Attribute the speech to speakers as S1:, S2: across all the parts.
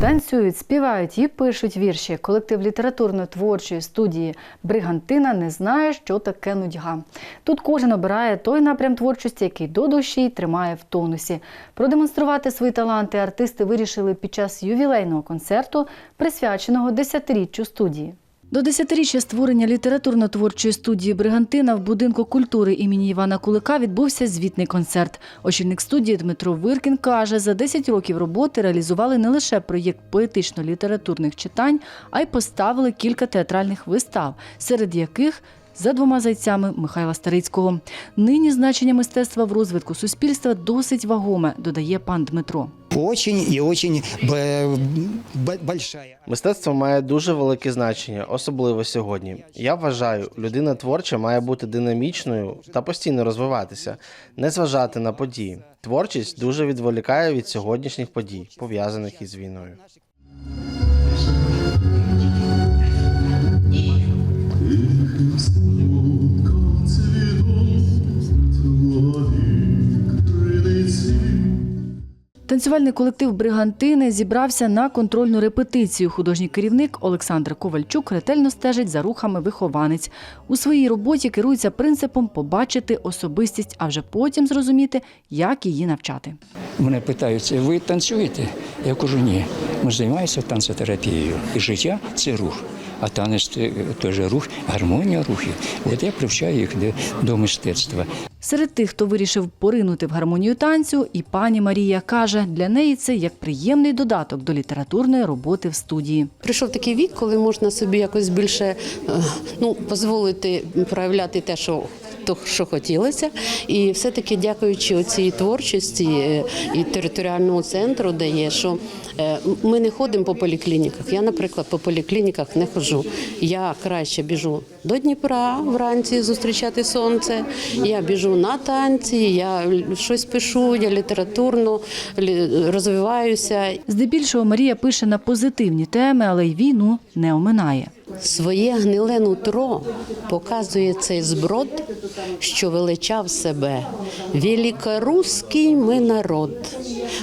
S1: Танцюють, співають і пишуть вірші. Колектив літературно-творчої студії Бригантина не знає, що таке нудьга. Тут кожен обирає той напрям творчості, який до душі й тримає в тонусі. Продемонструвати свої таланти артисти вирішили під час ювілейного концерту, присвяченого десятиріччю студії. До десятиріччя створення літературно-творчої студії Бригантина в будинку культури імені Івана Кулика відбувся звітний концерт. Очільник студії Дмитро Виркін каже, за 10 років роботи реалізували не лише проєкт поетично-літературних читань, а й поставили кілька театральних вистав, серед яких за двома зайцями Михайла Старицького. Нині значення мистецтва в розвитку суспільства досить вагоме, додає пан Дмитро.
S2: Очень и очень б- б- большая.
S3: Мистецтво має дуже велике значення, особливо сьогодні. Я вважаю, людина творча має бути динамічною та постійно розвиватися, не зважати на події. Творчість дуже відволікає від сьогоднішніх подій, пов'язаних із війною.
S1: Танцювальний колектив Бригантини зібрався на контрольну репетицію. Художній керівник Олександр Ковальчук ретельно стежить за рухами вихованець. У своїй роботі керується принципом побачити особистість, а вже потім зрозуміти, як її навчати.
S4: Мене питають, ви танцюєте? Я кажу, ні. Ми займаємося танцетерапією. І життя це рух. А танець це теж рух, гармонія рухів. От я привчаю їх до, до мистецтва.
S1: Серед тих, хто вирішив поринути в гармонію танцю, і пані Марія каже, для неї це як приємний додаток до літературної роботи в студії.
S5: Прийшов такий вік, коли можна собі якось більше е, ну, дозволити проявляти те, що то, що хотілося. І все-таки дякуючи цій творчості е, і територіальному центру дає, що е, ми не ходимо по поліклініках. Я, наприклад, по поліклініках не ходжу. Я краще біжу до Дніпра вранці зустрічати сонце. Я біжу на танці, я щось пишу, я літературно розвиваюся.
S1: Здебільшого Марія пише на позитивні теми, але й війну не оминає.
S5: Своє гниле нутро показує цей зброд, що величав себе. Великоруський ми народ,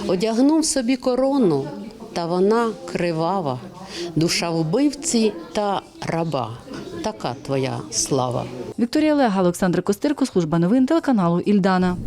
S5: одягнув собі корону, та вона кривава, душа вбивці та раба. Така твоя слава.
S1: Вікторія Лега, Олександр Костирко, служба новин телеканалу Ільдана.